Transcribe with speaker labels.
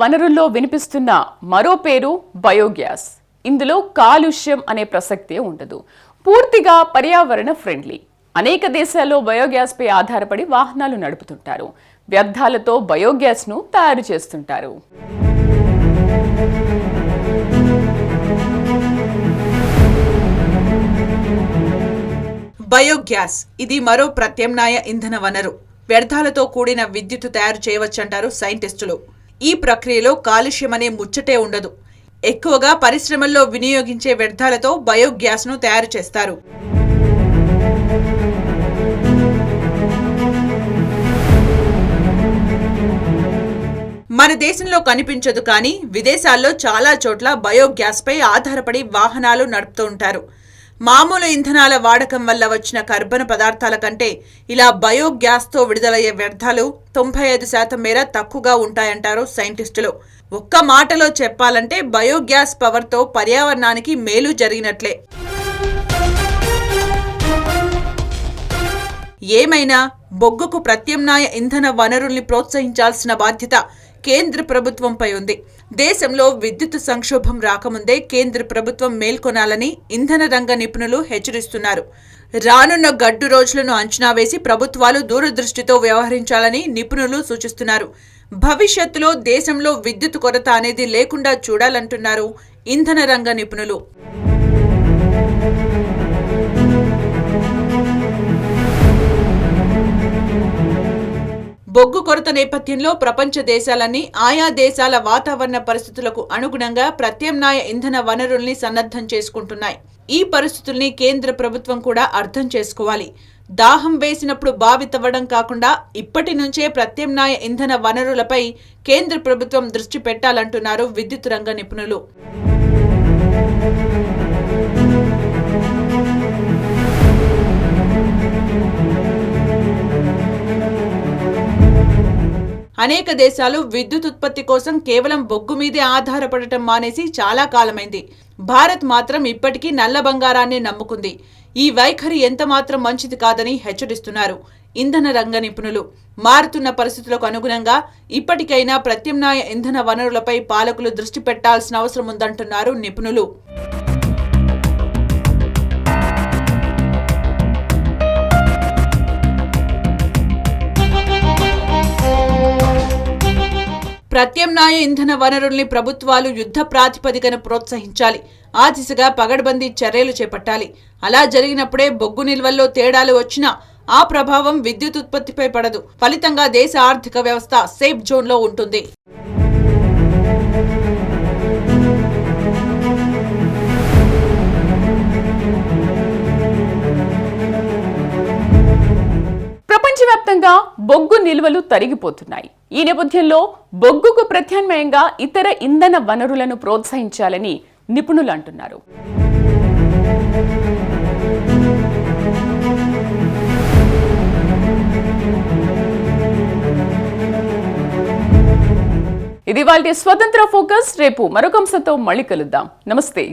Speaker 1: వనరుల్లో వినిపిస్తున్న మరో పేరు బయోగ్యాస్. ఇందులో కాలుష్యం అనే ప్రసక్తే ఉండదు. పూర్తిగా పర్యావరణ ఫ్రెండ్లీ. అనేక దేశాల్లో బయోగ్యాస్పై ఆధారపడి వాహనాలు నడుపుతుంటారు. వ్యర్థాలతో బయోగ్యాస్ను తయారు చేస్తుంటారు.
Speaker 2: బయోగ్యాస్ ఇది మరో ప్రత్యామ్నాయ ఇంధన వనరు. వ్యర్థాలతో కూడిన విద్యుత్ తయారు చేయవచ్చంటారు సైంటిస్టులు. ఈ ప్రక్రియలో కాలుష్యం అనే ముచ్చటే ఉండదు. ఎక్కువగా పరిశ్రమల్లో వినియోగించే వ్యర్థాలతో బయోగ్యాస్ను తయారు చేస్తారు. మన దేశంలో కనిపించదు కానీ విదేశాల్లో చాలా చోట్ల బయోగ్యాస్ పై ఆధారపడి వాహనాలు నడుపుతూ ఉంటారు. మామూలు ఇంధనాల వాడకం వల్ల వచ్చిన కర్బన పదార్థాల కంటే ఇలా బయోగ్యాస్తో విడుదలయ్యే వ్యర్థాలు తొంభై ఐదు శాతం మేర తక్కువగా ఉంటాయంటారు సైంటిస్టులు. ఒక్క మాటలో చెప్పాలంటే బయోగ్యాస్ పవర్తో పర్యావరణానికి మేలు జరిగినట్లే. ఏమైనా బొగ్గుకు ప్రత్యామ్నాయ ఇంధన వనరుల్ని ప్రోత్సహించాల్సిన బాధ్యత కేంద్ర ప్రభుత్వంపై ఉంది. దేశంలో విద్యుత్ సంక్షోభం రాకముందే కేంద్ర ప్రభుత్వం మేల్కొనాలని ఇంధన రంగ నిపుణులు హెచ్చరిస్తున్నారు. రానున్న గడ్డు రోజులను అంచనా వేసి ప్రభుత్వాలు దూరదృష్టితో వ్యవహరించాలని నిపుణులు సూచిస్తున్నారు. భవిష్యత్తులో దేశంలో విద్యుత్ కొరత అనేది లేకుండా చూడాలంటున్నారు ఇంధన రంగ నిపుణులు. బొగ్గు కొరత నేపథ్యంలో ప్రపంచ దేశాలన్నీ ఆయా దేశాల వాతావరణ పరిస్థితులకు అనుగుణంగా ప్రత్యామ్నాయ ఇంధన వనరుల్ని సన్నద్ధం చేసుకుంటున్నాయి. ఈ పరిస్థితుల్ని కేంద్ర ప్రభుత్వం కూడా అర్థం చేసుకోవాలి. దాహం వేసినప్పుడు బావి తవ్వడం కాకుండా ఇప్పటి నుంచే ప్రత్యామ్నాయ ఇంధన వనరులపై కేంద్ర ప్రభుత్వం దృష్టి పెట్టాలంటున్నారు విద్యుత్ రంగ నిపుణులు. అనేక దేశాలు విద్యుత్ ఉత్పత్తి కోసం కేవలం బొగ్గు మీదే ఆధారపడటం మానేసి చాలా కాలమైంది. భారత్ మాత్రం ఇప్పటికీ నల్ల బంగారాన్ని నమ్ముకుంది. ఈ వైఖరి ఎంత మాత్రం మంచిది కాదని హెచ్చరిస్తున్నారు ఇంధన రంగ నిపుణులు. మారుతున్న పరిస్థితులకు అనుగుణంగా ఇప్పటికైనా ప్రత్యామ్నాయ ఇంధన వనరులపై పాలకులు దృష్టి పెట్టాల్సిన అవసరం ఉందంటున్నారు నిపుణులు. ప్రత్యామ్నాయ ఇంధన వనరుల్ని ప్రభుత్వాలు యుద్ధ ప్రాతిపదికన ప్రోత్సహించాలి. ఆ దిశగా పగడ్బందీ చర్యలు చేపట్టాలి. అలా జరిగినప్పుడే బొగ్గు నిల్వల్లో తేడాలు వచ్చినా ఆ ప్రభావం విద్యుత్ ఉత్పత్తిపై పడదు. ఫలితంగా దేశ ఆర్థిక వ్యవస్థ సేఫ్ జోన్లో ఉంటుంది.
Speaker 1: ప్రపంచవ్యాప్తంగా బొగ్గు నిల్వలు తరిగిపోతున్నాయి. ఈ నేపథ్యంలో బొగ్గుకు ప్రత్యామ్నాయంగా ఇతర ఇంధన వనరులను ప్రోత్సహించాలని నిపుణులు అంటున్నారు. ఇది వాళ్ళ స్వతంత్ర ఫోకస్. రేపు మరొక అంశంతో మళ్ళీ కలుద్దాం. నమస్తే.